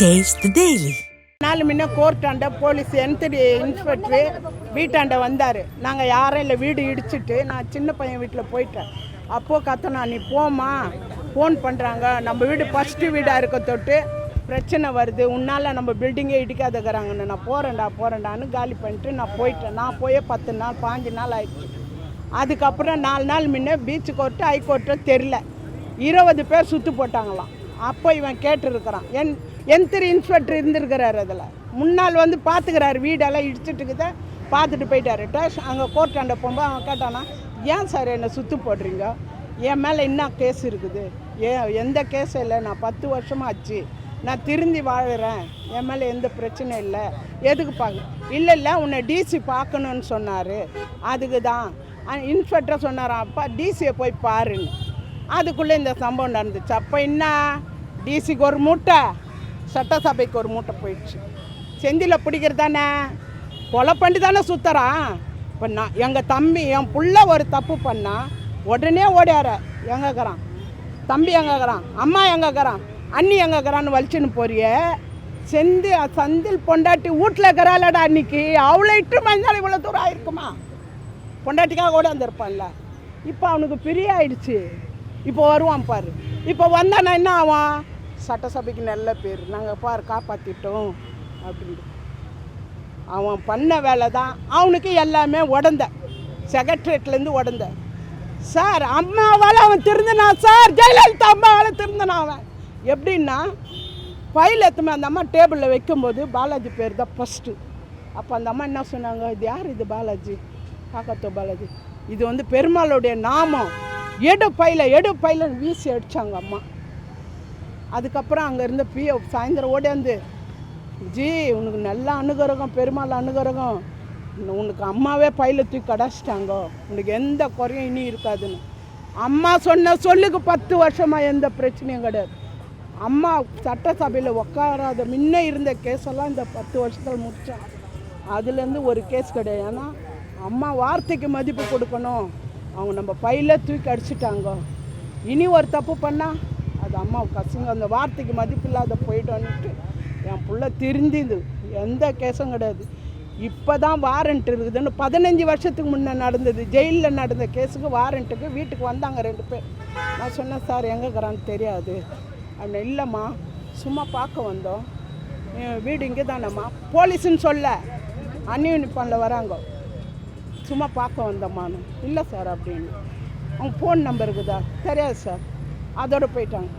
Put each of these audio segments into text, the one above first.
Taste daily நாலு முன்ன கோர்ட்டாண்ட police என்த்ரி inspector வீட்டாண்ட வந்தார். நாங்கள் யாரும் இல்லை வீடு இடிச்சிட்டு நான் சின்ன பையன் வீட்டில் போயிட்டேன். அப்போது கத்தனா நீ போம்மா ஃபோன் பண்ணுறாங்க நம்ம வீடு ஃபஸ்ட்டு வீடாக இருக்க தொட்டு பிரச்சனை வருது. உன்னால் நம்ம பில்டிங்கே இடிக்காதக்கிறாங்கன்னு நான் போகிறேன்டா போகிறேன்டான்னு காலி பண்ணிட்டு நான் போயிட்டேன். நான் போயே பத்து நாள் பாஞ்சு நாள் ஆயிடுச்சு. அதுக்கப்புறம் நாலு நாள் முன்ன பீச் கோர்ட்டு ஹைகோர்ட்டோ தெரில. இருபது பேர் சுற்று போட்டாங்களாம். அப்போ இவன் கேட்டிருக்கிறான். என் எந்திரி இன்ஸ்பெக்டர் இருந்திருக்கிறார் அதில். முன்னால் வந்து பார்த்துக்கிறாரு வீடெல்லாம் இடிச்சிட்டுக்குத பார்த்துட்டு போயிட்டாரு. டேஷ் அங்கே கோர்ட்டாண்ட போகும்போது அவன் கேட்டானா ஏன் சார் என்னை சுற்று போடுறீங்க? என் மேலே என்ன கேஸ் இருக்குது? ஏன் எந்த கேஸும் இல்லை? நான் பத்து வருஷமாக ஆச்சு. நான் திருந்தி வாழுறேன் என் மேலே எந்த பிரச்சனையும் இல்லை. எதுக்கு பார்க்க இல்லை இல்லை உன்னை டிசி பார்க்கணுன்னு சொன்னார். அதுக்கு தான். இன்ஸ்பெக்டர் சொன்னாராம் அப்பா டிசியை போய் பாருன்னு. அதுக்குள்ளே இந்த சம்பவம் நடந்துச்சு. அப்போ என்ன? டிசிக்கு ஒரு மூட்டை. சட்டசபைக்கு ஒரு மூட்டை போயிடுச்சு. செந்தில பிடிக்கிறது தானே கொலை பண்ணி தானே சுற்றுறான் இப்போ நான் எங்கள் தம்பி என் புள்ள ஒரு தப்பு பண்ணா உடனே ஓடியார. எங்கேக்கிறான் தம்பி எங்கேக்கிறான் அம்மா எங்கேக்கிறான் அண்ணி எங்கேக்கிறான்னு வலிச்சுன்னு போறிய. செந்தி சந்தில் பொண்டாட்டி வீட்டில் இருக்கிறாளடா அன்னைக்கு. அவ்வளோ இட்டு மஞ்சள் இவ்வளோ தூரம் ஆயிருக்குமா? பொண்டாட்டிக்காக ஓடாந்துருப்பான்ல இப்போ அவனுக்கு பிரிய ஆயிடுச்சு இப்போ வருவான் பாரு. இப்போ வந்தானா என்ன ஆவான்? சட்டசபைக்கு நல்ல பேர். நாங்கள் பார் காப்பாற்றிட்டோம் அப்படின்னு. அவன் பண்ண வேலை தான். அவனுக்கு எல்லாமே உடந்த. செக்ரட்டரியேட்லேருந்து உடந்த. சார் அம்மாவால் அவன் திருந்தினா சார். ஜெயலலிதா அம்மாவால் திருந்தினான் அவன். எப்படின்னா ஃபைல் எத்துமே அந்த அம்மா டேபிளில் வைக்கும்போது பாலாஜி பேர் தான் ஃபஸ்ட்டு அப்போ அந்த அம்மா என்ன சொன்னாங்க? இது யார் இது பாலாஜி? காக்கத்தோ பாலாஜி. இது வந்து பெருமாளுடைய நாமம். எடு பையில எடு பையிலன்னு வீசி அடிச்சாங்க அம்மா. அதுக்கப்புறம் அங்கே இருந்த பிஓ சாயந்தரம் ஓடியாந்து ஜி உனக்கு நல்ல அனுகிரகம் பெருமாள் அனுகிரகம். உனக்கு அம்மாவே பையில தூக்கி கடாச்சிட்டாங்கோ உனக்கு எந்த குறையும் இனி இருக்காதுன்னு. அம்மா சொன்ன சொல்லுக்கு பத்து வருஷமாக எந்த பிரச்சனையும் கிடையாது. அம்மா சட்டசபையில் உட்காராத முன்ன இருந்த கேஸெல்லாம் இந்த பத்து வருஷத்தில் முடித்தான் அதுலேருந்து ஒரு கேஸ் கிடையாது. ஏன்னா அம்மா வார்த்தைக்கு மதிப்பு கொடுக்கணும். அவங்க நம்ம பையில தூக்கி அடிச்சிட்டாங்க. இனி ஒரு தப்பு பண்ணால் அது அம்மாவுக்கு கசுங்க அந்த வார்த்தைக்கு மதிப்பு இல்லாத போயிட்டோன்னுட்டு என் பிள்ள திருந்திது. எந்த கேஸும் கிடையாது. இப்போ தான் வாரண்ட் இருக்குதுன்னு பதினஞ்சு வருஷத்துக்கு முன்னே நடந்தது ஜெயிலில் நடந்த கேஸுக்கு வாரண்ட்டுக்கு வீட்டுக்கு வந்தாங்க ரெண்டு பேர். நான் சொன்னேன் சார் எங்கேக்கிறான்னு தெரியாது. அப்படின்னு இல்லைம்மா சும்மா பார்க்க வந்தோம். என் வீடு இங்கே தானேம்மா போலீஸுன்னு சொல்ல அன்யூனிஃபார்மில் வராங்க. சும்மா பார்க்க வந்தம்மான்னு. இல்லை சார் அப்படின்னு. அவங்க ஃபோன் நம்பர் இருக்குதா? தெரியாது சார். அதோடு போயிட்டாங்க.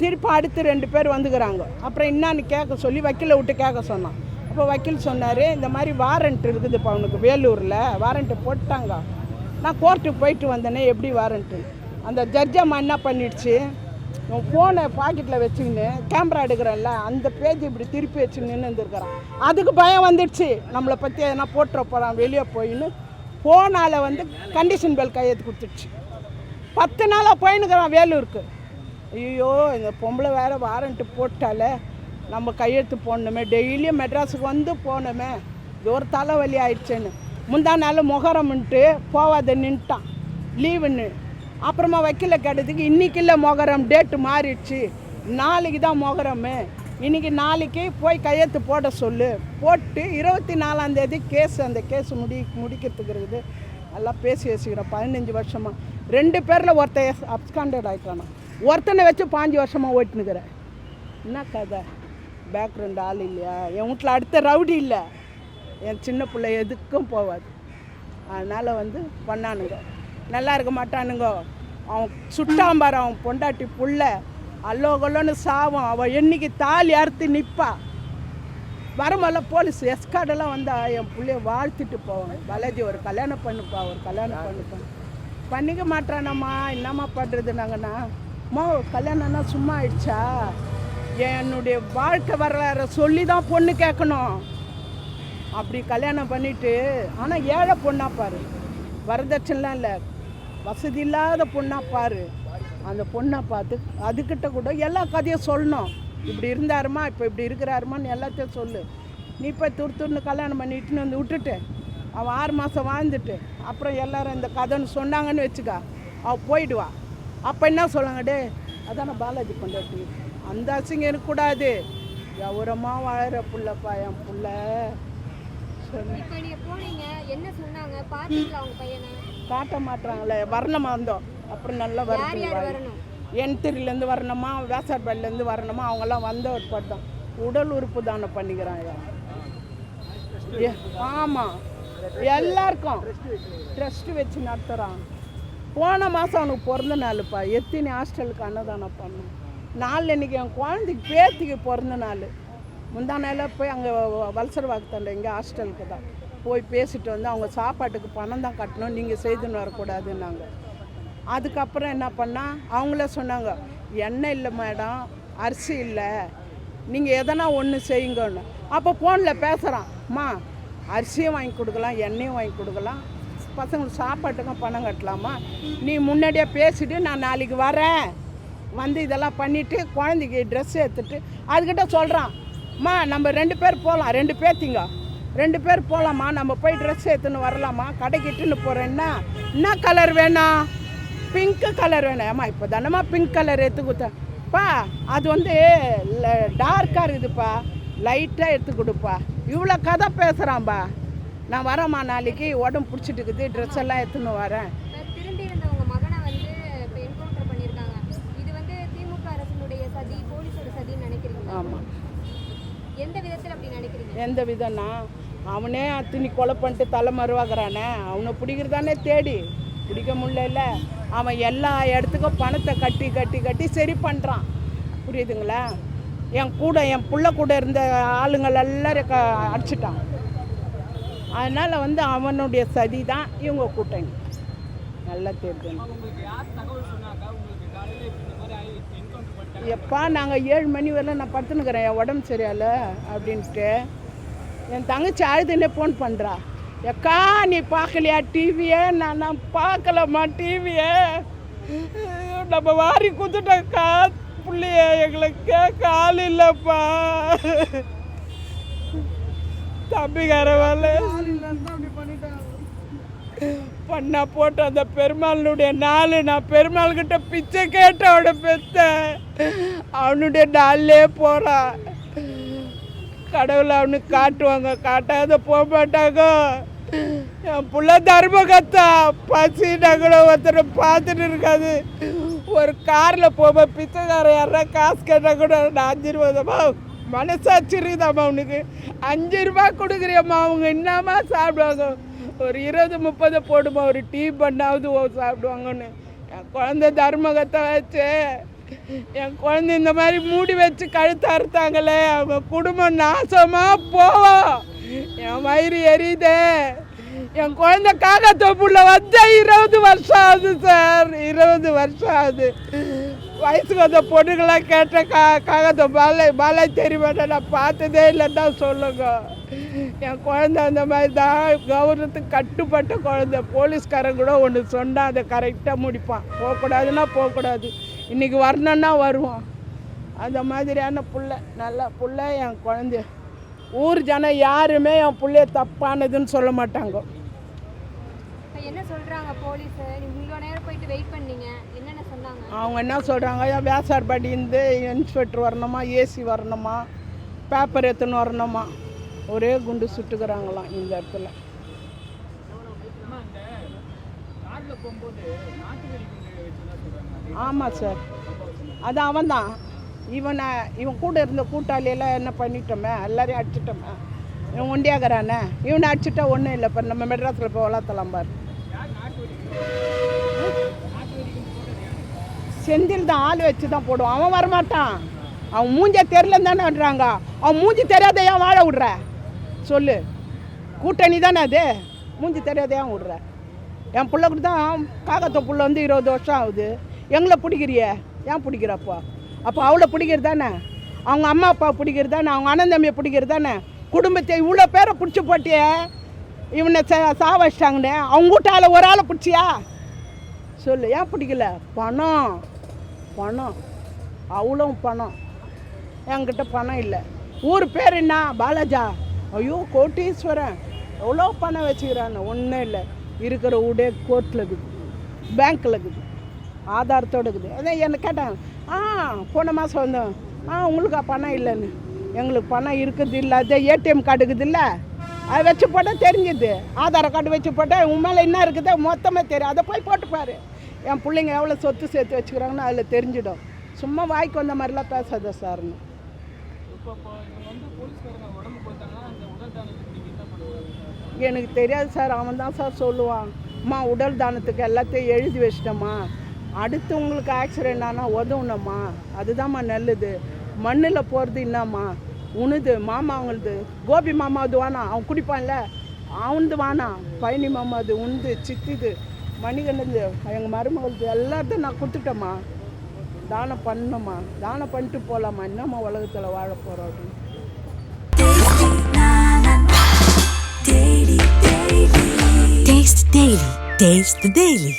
திருப்பி அடுத்து ரெண்டு பேர் வந்துக்கிறாங்க. அப்புறம் என்னான்னு கேட்க சொல்லி வக்கீலை விட்டு கேட்க சொன்னான். அப்போ வக்கீல் சொன்னார் இந்த மாதிரி வாரண்ட் இருக்குதுப்பா அவனுக்கு வேலூரில் வாரண்ட்டு போட்டாங்க. நான் கோர்ட்டுக்கு போயிட்டு வந்தேனே எப்படி வாரண்ட்டு அந்த ஜட்ஜம்மா என்ன பண்ணிடுச்சு? உன் ஃபோனை பாக்கெட்டில் வச்சுக்கின்னு கேமரா எடுக்கிறேன்ல அந்த பேஜ் இப்படி திருப்பி வச்சு நின்று இருந்திருக்கிறான். அதுக்கு பயம் வந்துடுச்சு. நம்மளை பற்றி எதனா போட்டுற போகிறான் வெளியே போயின்னு. ஃபோனால் வந்து கண்டிஷன் பெல் கையெழுத்து கொடுத்துடுச்சு. பத்து நாளாக போயின்னுக்கிறான் வேலூருக்கு. ஐயோ இந்த பொம்பளை வேறு வாரண்ட்டு போட்டாலே நம்ம கையெழுத்து போடணுமே. டெய்லியும் மெட்ராஸுக்கு வந்து போகணுமே. இது ஒரு தலைவலி ஆயிடுச்சேன்னு. முந்தா நாள் முகரம்ன்ட்டு போவாத நின்ட்டான். லீவுன்னு. அப்புறமா வக்கீல கேட்டதுக்கு இன்றைக்கி இல்லை முகரம் டேட்டு மாறிடுச்சு. நாளைக்கு தான் மொகரம். இன்றைக்கி நாளைக்கு போய் கையெழுத்து போட சொல்லு. போட்டு இருபத்தி நாலாந்தேதி கேஸ் அந்த கேஸ் முடி முடிக்கிறதுக்கு இருக்குது. எல்லாம் பேசி வச்சுக்கிறோம் பதினஞ்சு வருஷமாக ரெண்டு பேரில் ஒருத்தன் அப்ஸ்காண்டட் ஆகிட்டானா ஒருத்தனை வச்சு பாஞ்சு வருஷமாக ஓட்டினுக்கிறேன் என்ன கதை? பேக்ரவுண்ட் ஆள் இல்லையா? என் வீட்டில் அடுத்த ரவுடி இல்லை. என் சின்ன பிள்ளை எதுக்கும் போகாது அதனால் வந்து பண்ணானுங்க. நல்லா இருக்க மாட்டானுங்க. அவன் சுட்டாம்பார் அவன் பொண்டாட்டி புள்ள. அல்லோ கொல்லோன்னு சாவும். அவன் என்னைக்கு தாலி அறுத்து நிற்பா வரமல்ல போலீஸ் எஸ்கார்டெல்லாம் வந்தா என் பிள்ளைய வாழ்த்துட்டு போவாங்க. பாலாஜி ஒரு கல்யாணம் பண்ணுப்பா ஒரு கல்யாணம் பண்ணுப்பா. பண்ணிக்க மாட்டானம்மா என்னம்மா பண்ணுறது நாங்கன்னா அம்மா கல்யாணம்னா சும்மா ஆயிடுச்சா? என்னுடைய வாழ்க்கை வரலாறு சொல்லி தான் பொண்ணு கேட்கணும். அப்படி கல்யாணம் பண்ணிவிட்டு ஆனால் ஏழை பொண்ணா பாரு. வரதட்சணைலாம் இல்லை. வசதி இல்லாத பொண்ணா பாரு. அந்த பொண்ணை பார்த்து அதுக்கிட்ட கூட எல்லா கதையும் சொல்லணும். இப்படி இருந்தாருமா இப்போ இப்படி இருக்கிறாருமான்னு எல்லாத்தையும் சொல்லு. நீ போய் துரு துருன்னு கல்யாணம் பண்ணிட்டுன்னு வந்து விட்டுட்டு. அவன் ஆறு மாதம் வாழ்ந்துட்டு அப்புறம் எல்லாரும் இந்த கதைன்னு சொன்னாங்கன்னு வச்சுக்கா அவள் போயிடுவா. அப்போ என்ன சொல்லுங்க டே அதான பாலாஜி கொண்டாட்டி அந்த அசிங்கம் இருக்கக்கூடாது. கௌரவமாக வாழற புள்ளப்பா என் புள்ள. காட்ட மாட்றாங்களே வரணுமா வந்தோம். அப்புறம் நல்லா வரணும் என் தெருலேருந்து வரணுமா? வேசார்பாடிலேருந்து வரணுமா அவங்கெல்லாம் வந்த ஒரு பட்டம். உடல் உறுப்பு தானம் பண்ணிக்கிறாங்க. ஆமாம் எல்லாருக்கும். ட்ரஸ்ட் வச்சு நடத்துகிறான் போன மாதம் அவனுக்கு பிறந்த நாளுப்பா. எத்தினி ஹாஸ்டலுக்கு அன்னதானம் பண்ணோம். நாள் இன்னைக்கு என் குழந்தைக்கு பேத்திக்கு பிறந்த நாள். முந்தா நாளில் போய் அங்கே வல்சர் வாக்குத்தண்டை இங்கே ஹாஸ்டலுக்கு தான். போய் பேசிட்டு வந்து அவங்க சாப்பாட்டுக்கு பணம் தான் கட்டணும். நீங்கள் செய்துன்னு வரக்கூடாதுன்னாங்க. அதுக்கப்புறம் என்ன பண்ணால் அவங்களே சொன்னாங்க எண்ணெய் இல்லை மேடம். அரிசி இல்லை. நீங்கள் எதனா ஒன்று செய்யுங்கன்னு. அப்போ ஃபோனில் பேசுகிறான் அம்மா அரிசியும் வாங்கி கொடுக்கலாம் எண்ணெயும் வாங்கி கொடுக்கலாம். பசங்களுக்கு சாப்பாட்டுக்கும் பணம் கட்டலாமா? நீ முன்னாடியே பேசிட்டு நான் நாளைக்கு வரேன். வந்து இதெல்லாம் பண்ணிவிட்டு குழந்தைக்கு ட்ரெஸ் எடுத்துட்டு அதுக்கிட்ட சொல்கிறான் அம்மா நம்ம ரெண்டு பேர் போகலாம் ரெண்டு பேர்த்திங்க ரெண்டு பேர் போகலாமா நம்ம போய் ட்ரெஸ் எடுத்துன்னு வரலாமா? கடைக்கு இட்டுன்னு போகிறேன்னா என்ன கலர் வேணாம்? பிங்க் கலர் வேணும். ஏமா இப்போ தானம்மா பிங்க் கலர் எடுத்து கொடுத்தேன் பா அது வந்து டார்க்காக இருக்குதுப்பா. லைட்டாக எடுத்து கொடுப்பா. இவ்வளோ கதை பேசுகிறான்பா நான் வரேம்மா நாளைக்கு உடம்பு பிடிச்சிட்டு இருக்குது ட்ரெஸ் எல்லாம் எடுத்துன்னு வரேன். இப்போ திரும்பி இருந்த உங்க மகனை வந்து இப்போ என்கவுண்டர் பண்ணியிருக்காங்க இது வந்து திமுக அரசினுடைய சதி போலீஸோட சதின்னு நினைக்கிறீங்களா? ஆமாம் எந்த விதத்தில் அப்படி நினைக்கிறீங்க? எந்த விதம்னா அவனே அத்தினி கொலை பண்ணிட்டு தலை மறுவாக்குறானே அவனை பிடிக்கிறதானே தேடி. பிடிக்க முடியல. அவன் எல்லா இடத்துக்கும் பணத்தை கட்டி கட்டி கட்டி சரி பண்ணுறான் புரியுதுங்களா? என் கூட என் பிள்ளை கூட இருந்த ஆளுங்கள் எல்லாரும் க அடிச்சிட்டான். அதனால் வந்து அவனுடைய சதி தான் இவங்க கூட்டணி. நல்லா தெரியும் எப்பா நாங்கள் ஏழு மணி வரல நான் படுத்துனுக்குறேன் என் உடம்பு சரியால அப்படின்ட்டு. என் தங்கச்சி அழுதுன்னே ஃபோன் பண்ணுறா எக்கா நீ பார்க்கலையா டிவியை நான் நான் பார்க்கலம்மா டிவியை நம்ம வாரி குத்துட்டோம்க்கா பிள்ளைய எங்களுக்கு கால் ஆள் இல்லைப்பா. தம்பிக்கார வேலை பண்ணா போட்டு அந்த பெருமாளுடைய நாள் நான் பெருமாள் கிட்ட பிச்சை கேட்ட அவட பெத்த. அவனுடைய நாளிலே போறான் கடவுளை அவனுக்கு காட்டுவாங்க. காட்டாத போக மாட்டாங்க. என் புள்ள தர்மகத்தா பசி கூட ஒருத்தர் பார்த்துட்டு இருக்காது. ஒரு காரில் போவேன் பிச்சைக்காரன் யாரா காசு கேட்டால் கூட நான் அஞ்சு ரூபா மனசாட்சி இருக்குதாம்மா அவனுக்கு அஞ்சு ரூபா கொடுக்குறியம்மா அவங்க என்னம்மா சாப்பிடுவாங்க? ஒரு இருபது முப்பது போடுமா ஒரு டீ பண்ணாவது ஓ சாப்பிடுவாங்கன்னு. என் குழந்தை தர்மகத்தை வச்சு என் குழந்தை இந்த மாதிரி மூடி வச்சு கழுத்து அறுத்தாங்களே அவங்க குடும்பம் நாசமாக போவோம் என் வயிறு எரியுதே. என் குழந்தை காக்கத்தோப்புள்ள வந்து இருபது வருஷம் ஆகுது சார். இருபது வருஷம் ஆகுது வயசுக்கு வந்த பொண்ணுங்களாம் கேட்ட கா காகத்தோ பாலை பாலை தெரியுமாட்டா நான் பார்த்ததே இல்லைன்னா சொல்லுங்க. என் குழந்தை அந்த மாதிரி தான். கௌரவத்துக்கு கட்டுப்பட்ட குழந்தை. போலீஸ்காரன் கூட ஒன்று சொன்னால் அதை கரெக்டாக முடிப்பான். போகக்கூடாதுன்னா போகக்கூடாது. இன்றைக்கி வரணுன்னா வருவான். அந்த மாதிரியான புள்ள நல்ல புள்ள என் குழந்தை. ஊர் ஜனம் யாருமே என் பிள்ளைய தப்பானதுன்னு சொல்ல மாட்டாங்க. என்ன சொல்றாங்க போலீஸ்? இவ்வளோ நேரம் போயிட்டு வெயிட் பண்ணீங்க. என்னென்ன சொன்னாங்க? அவங்க என்ன சொல்கிறாங்க வேசார்பாடி இருந்து இன்ஸ்பெக்டர் வரணுமா? ஏசி வரணுமா? பேப்பர் எத்தனை வரணுமா? ஒரே குண்டு சுட்டுக்கிறாங்களாம் இந்த இடத்துல. ஆமாம் சார் அது அவன் தான். இவனை இவன் கூட இருந்த கூட்டாளியெல்லாம் என்ன பண்ணிட்டோமே? எல்லாரையும் அடிச்சிட்டோமே. இவன் ஒண்டியாகிறானே? இவனை அடிச்சிட்டா ஒன்றும் இல்லை இப்போ நம்ம மெட்ராஸில் போய் வளர்த்தலாம் பாரு. செந்தில் தான் ஆள் வச்சு தான் போடுவான். அவன் வரமாட்டான். அவன் மூஞ்ச தெரியலன்னு தானே அவன் மூஞ்சி தெரியாத ஏன் வாழ விடுற? சொல்லு. கூட்டணி தானே அது? மூஞ்சி தெரியாத ஏன் விடுற? என் பிள்ளை கூட தான் காகத்த புள்ள வந்து இருபது வருஷம் ஆகுது. எங்களை பிடிக்கிறிய? ஏன் பிடிக்கிறப்போ அப்போ அவளை பிடிக்கிறது தானே? அவங்க அம்மா அப்பா பிடிக்கிறது தானே? அவங்க அண்ணன் தம்பியை பிடிக்கிறது தானே? குடும்பத்தை இவ்வளோ பேரை பிடிச்சி போட்டியே? இவனை ச சா வச்சிட்டாங்கண்ணே அவங்க ஒரு ஆளை பிடிச்சியா? சொல்லு ஏன் பிடிக்கல? பணம். பணம். அவ்வளோ பணம். என்கிட்ட பணம் இல்லை. ஊர் பேர் என்ன? பாலாஜா. ஐயோ கோட்டீஸ்வரன். எவ்வளோ பணம் வச்சுக்கிறான்னு ஒன்றும் இல்லை. இருக்கிற ஊடே கோர்ட்டில் இருக்குது. பேங்க்கில் இருக்குது. ஆதாரத்தோடு இருக்குது. அதான் என்னை கேட்டாங்க ஆ போன மாதம் வந்தோம். ஆ உங்களுக்கு பணம் இல்லைன்னு? எங்களுக்கு பணம் இருக்குது இல்லை. அதே ஏடிஎம் கார்டு இருக்குது இல்லை அதை வச்சு போட்டால் தெரிஞ்சுது. ஆதார் கார்டு வச்சு போட்டால் உன் மேலே என்ன இருக்குது மொத்தமாக தெரியும். அதை போய் போட்டு பாரு. என் பிள்ளைங்க எவ்வளோ சொத்து சேர்த்து வச்சுக்கிறாங்கன்னு அதில் தெரிஞ்சிடும். சும்மா வாய்க்கு வந்த மாதிரிலாம் பேசாத சார்னு எனக்கு தெரியாது சார் அவன் தான் சார் சொல்லுவான். அம்மா உடல் தானத்துக்கு எல்லாத்தையும் எழுதி வச்சிட்டம்மா. அடுத்து உங்களுக்கு ஆக்சிடென்ட் ஆனால் உதவுனம்மா. அதுதாம்மா நல்லது. மண்ணில் போகிறது என்னம்மா? உனது மாமா அவங்களது கோபி மாமாவது வானா? அவன் குடிப்பான்ல? அவனது வானா? பழனி மாமாது உனது சித்திது மணிகண்டது எங்கள் மருமகளுது எல்லாத்தையும் நான் கொடுத்துட்டேம்மா. தானம் பண்ணணும்மா தானம் பண்ணிட்டு போகலாமா என்னம்மா உலகத்தில் வாழ போகிறோம் அப்படின்னு. Taste the Daily. Taste the Daily.